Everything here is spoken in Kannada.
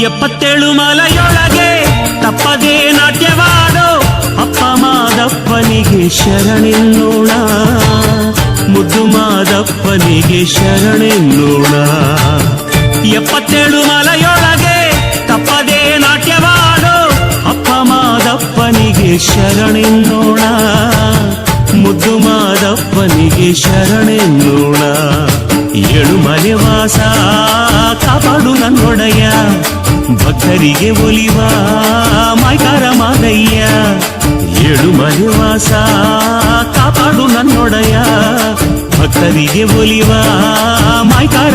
ಎಪ್ಪತ್ತೇಳು ಮಲೆಯೊಳಗೆ ತಪ್ಪದೇ ನಾಟ್ಯವಾಡೋ ಅಪ್ಪ ಮಾದಪ್ಪನಿಗೆ ಶರಣೆನ್ನೋಣ. ಮುದ್ದು ಮಾದಪ್ಪನಿಗೆ ಶರಣೆನ್ನೋಣ. ಎಪ್ಪತ್ತೇಳು ಮಲೆಯೊಳಗೆ ತಪ್ಪದೇ ನಾಟ್ಯವಾಡೋ ಅಪ್ಪ ಮಾದಪ್ಪನಿಗೆ ಶರಣೆನ್ನೋಣ. ಮುದ್ದು ಮಾದಪ್ಪನಿಗೆ ಶರಣೆನ್ನೋಣ. ಏಳು ಮನೆ ವಾಸ, ಕಾಪಾಡು ನನ್ನೊಡೆಯ. ಭಕ್ತರಿಗೆ ಒಲಿವ ಮಾಯ್ಕಾರ ಮಾದಯ್ಯ ಏಳು ಮನೆ ವಾಸ ಕಾಪಾಡು ನನ್ನೊಡೆಯ ಭಕ್ತರಿಗೆ ಒಲಿವ ಮಾಯ್ಕಾರ ಮಾದಯ್ಯ